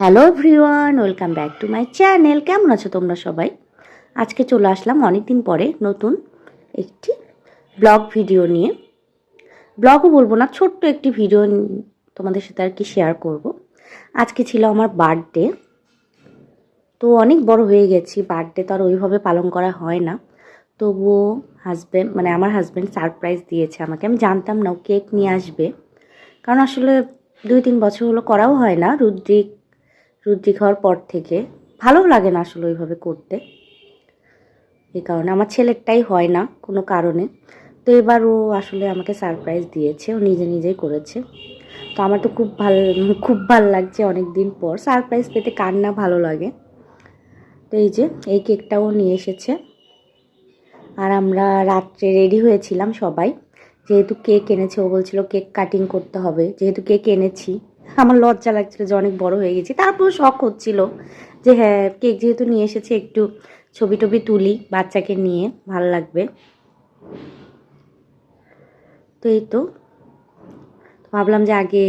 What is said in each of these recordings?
Hello everyone, welcome back to my channel. কেমন আছো তোমরা সবাই? আজকে চলে আসলাম অনেক দিন পরে নতুন একটি ব্লগ ভিডিও নিয়ে। ব্লগও বলব না, ছোট্ট একটি ভিডিও তোমাদের সাথে আর কি শেয়ার করব। আজকে ছিল আমার বার্থডে তো অনেক বড় হয়ে গেছি বার্থডে তো আর ওইভাবে পালন করা হয় না। তবুও হাজব্যান্ড মানে আমার হাজব্যান্ড সারপ্রাইজ দিয়েছে আমাকে। আমি জানতাম না কেক নিয়ে আসবে। কারণ আসলে দুই তিন বছর হলো করাও হয় না। রুদ্রিক রুদ্রিক হওয়ার পর থেকে ভালোও লাগে না আসলে ওইভাবে করতে। এই কারণে আমার ছেলেরটাই হয় না কোনো কারণে। তো এবার ও আসলে আমাকে সারপ্রাইজ দিয়েছে, ও নিজে নিজেই করেছে। তো আমার তো খুব ভালো খুব ভালো লাগছে অনেক দিন পর। সারপ্রাইজ পেতে কার না ভালো লাগে। তো এই যে, এই কেকটাও নিয়ে এসেছে। আর আমরা রাত্রে রেডি হয়েছিলাম সবাই। যেহেতু কেক এনেছে, ও বলছিল কেক কাটিং করতে হবে। যেহেতু কেক এনেছি আমার লজ্জা লাগছিল যে অনেক বড় হয়ে গেছি। তারপর শখ হচ্ছিল যে হ্যাঁ কেক যেহেতু নিয়ে এসেছে, একটু ছবি টবি তুলি বাচ্চাকে নিয়ে, ভালো লাগবে। তো এই তো। ভাবলাম যে আগে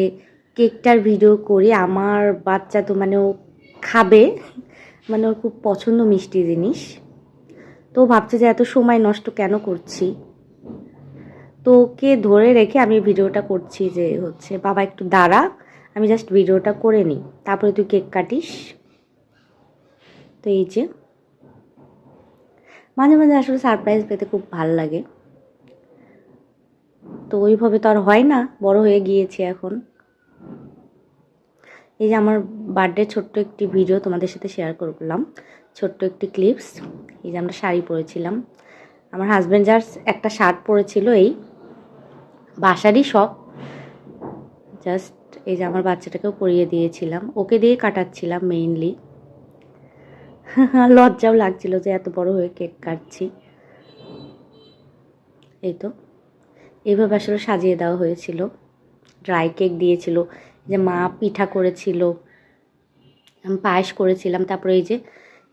কেকটার ভিডিও করি। আমার বাচ্চা তো মানে ও খাবে মানে ওর খুব পছন্দ মিষ্টি জিনিস। তো ভাবছে যে এত সময় নষ্ট কেন করছি? তো ওকে ধরে রেখে আমি ভিডিওটা করছি যে হচ্ছে, বাবা একটু দাঁড়া আমি জাস্ট ভিডিওটা করে নিই। তারপরে তুই কেক কাটিস। তো এই যে, মাঝে মাঝে আসলে সারপ্রাইজ পেতে খুব ভালো লাগে। তো ওইভাবে তো আর হয় না, বড় হয়ে গিয়েছি এখন। এই যে আমার বার্থডে ছোট্ট একটি ভিডিও তোমাদের সাথে শেয়ার করলাম। ছোট্ট একটি ক্লিপস এই যে আমরা শাড়ি পরেছিলাম। আমার হাজব্যান্ড যার একটা শার্ট পরেছিল এই বাসারই সব জাস্ট এই যে আমার বাচ্চাটাকেও পরিয়ে দিয়েছিলাম। ওকে দিয়ে কাটাচ্ছিলাম মেইনলি লজ্জাও লাগছিল যে এত বড় হয়ে কেক কাটছি। এই তো। এইভাবে আসলে সাজিয়ে দেওয়া হয়েছিল। ড্রাই কেক দিয়েছিল, যে মা পিঠা করেছিল পায়েস করেছিলাম, তারপরে এই যে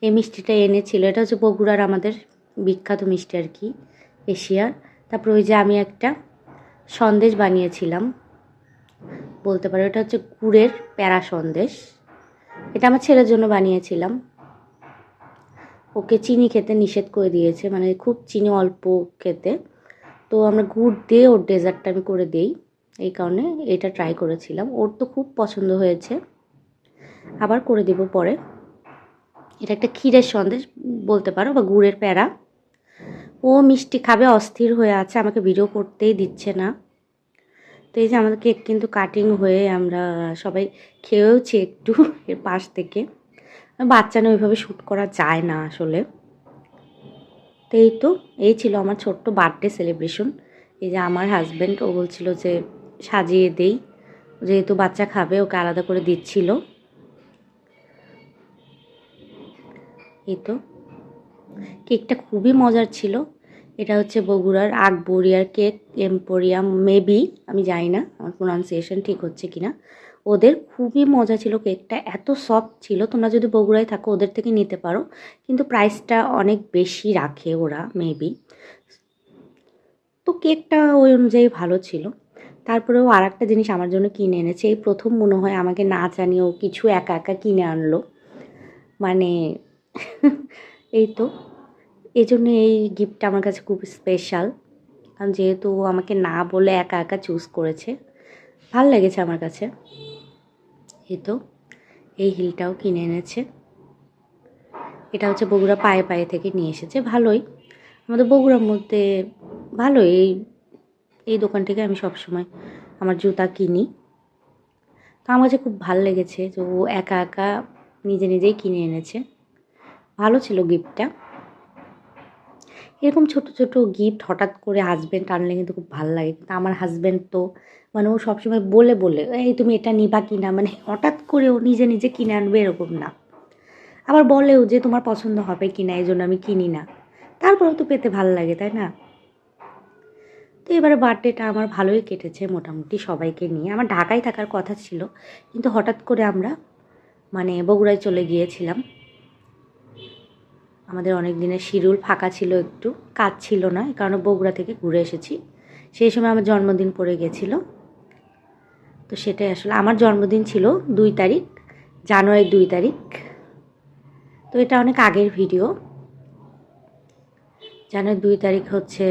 এই মিষ্টিটা এনেছিল। এটা হচ্ছে বগুড়ার আমাদের বিখ্যাত মিষ্টি আর কি, এশিয়ার। তারপরে ওই যে আমি একটা সন্দেশ বানিয়েছিলাম। বলতে পারো, এটা হচ্ছে গুড়ের প্যারা সন্দেশ। এটা আমার ছেলের জন্য বানিয়েছিলাম। ওকে চিনি খেতে নিষেধ করে দিয়েছে মানে খুব চিনি অল্প খেতে। তো আমরা গুড় দিয়ে ওর ডেজার্টটা আমি করে দিই, এই কারণে এটা ট্রাই করেছিলাম। ওর তো খুব পছন্দ হয়েছে। আবার করে দেব পরে। এটা একটা ক্ষীরের সন্দেশ বলতে পারো, বা গুড়ের প্যারা। ও মিষ্টি খাবে, অস্থির হয়ে আছে, আমাকে ভিডিও করতেই দিচ্ছে না। তো এই যে আমাদের কেক কিন্তু কাটিং হয়ে আমরা সবাই খেয়েওছি একটু এর পাশ থেকে। বাচ্চা না ওইভাবে শ্যুট করা যায় না আসলে। তো এই তো, এই ছিল আমার ছোট্ট বার্থডে সেলিব্রেশন এই যে আমার হাজব্যান্ড ও বলছিল যে সাজিয়ে দেই। যেহেতু বাচ্চা খাবে, ওকে আলাদা করে দিচ্ছিল। এই তো। কেকটা খুবই মজার ছিল। এটা হচ্ছে বগুড়ার আকবরিয়ার কেক এম্পোরিয়াম। মেবি আমি জানি না, আমার প্রোনাউন্সিয়েশন ঠিক হচ্ছে কিনা। ওদের খুবই মজা ছিল কেকটা, এত সফট ছিল। তোমরা যদি বগুড়ায় থাকো, ওদের থেকে নিতে পারো। কিন্তু প্রাইসটা অনেক বেশি রাখে ওরা মেবি তো কেকটা ওই অনুযায়ী ভালো ছিল। তারপরেও আর একটা জিনিস আমার জন্য কিনে এনেছে। এই প্রথম মনে হয় আমাকে না জানিয়েও কিছু একা একা কিনে আনলো। মানে এই তো। এই জন্য এই গিফটটা আমার কাছে খুব স্পেশাল কারণ যেহেতু আমাকে না বলে একা একা চুজ করেছে, ভালো লেগেছে আমার কাছে। এই তো, এই হিলটাও কিনে এনেছে। এটা হচ্ছে বগুড়া পায়ে পায়ে থেকে নিয়ে এসেছে, ভালোই। আমাদের বগুড়ার মধ্যে ভালোই, এই এই দোকান থেকে আমি সবসময় আমার জুতা কিনি। তো আমার কাছে খুব ভালো লেগেছে যে ও একা একা নিজে নিজেই কিনে এনেছে। ভালো ছিল গিফটটা এরকম ছোট ছোট গিফট হঠাৎ করে হাজব্যান্ড আনলে কিন্তু খুব ভালো লাগে। কিন্তু আমার হাজব্যান্ড তো মানে ও সবসময় বলে বলে, এই তুমি এটা নিবা কি না? মানে হঠাৎ করে ও নিজে নিজে কিনে আনবে এরকম না। আবার বলেও যে, তোমার পছন্দ হবে কি না? এই জন্য আমি কিনি না। তারপরেও তো পেতে ভালো লাগে, তাই না? তো এবারে বার্থডেটা আমার ভালোই কেটেছে মোটামুটি সবাইকে নিয়ে। আমার ঢাকায় থাকার কথা ছিল, কিন্তু হঠাৎ করে আমরা মানে বগুড়ায় চলে গিয়েছিলাম। আমাদের অনেক দিনের শিরুল ফাঁকা ছিল একটু, কাজ ছিল না এই কারণে বগুড়া থেকে ঘুরে এসেছি। সেই সময় আমার জন্মদিন পড়ে গেছিল। তো সেটাই আসলে আমার জন্মদিন ছিল দুই তারিখ জানুয়ারি দুই তারিখ। তো এটা অনেক আগের ভিডিও। জানুয়ারি দুই তারিখ হচ্ছে,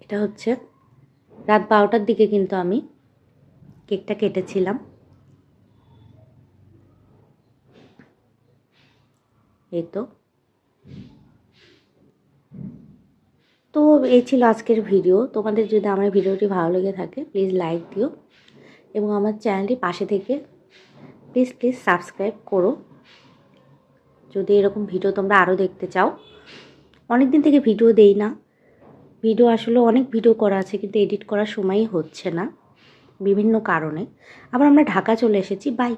এটা হচ্ছে রাত বারোটার দিকে কিন্তু আমি কেকটা কেটেছিলাম। এই তো। তো এই ছিল আজকের ভিডিও। তোমাদের যদি আমার ভিডিওটি ভালো লেগে থাকে প্লিজ লাইক দিও এবং আমার চ্যানেলটি পাশে থেকে প্লিজ প্লিজ সাবস্ক্রাইব করো। যদি এরকম ভিডিও তোমরা আরও দেখতে চাও। অনেক দিন থেকে ভিডিও দেই না। ভিডিও আসলে অনেক ভিডিও করা আছে, কিন্তু এডিট করার সময়ই হচ্ছে না, বিভিন্ন কারণে। আবার আমরা ঢাকা চলে এসেছি বাই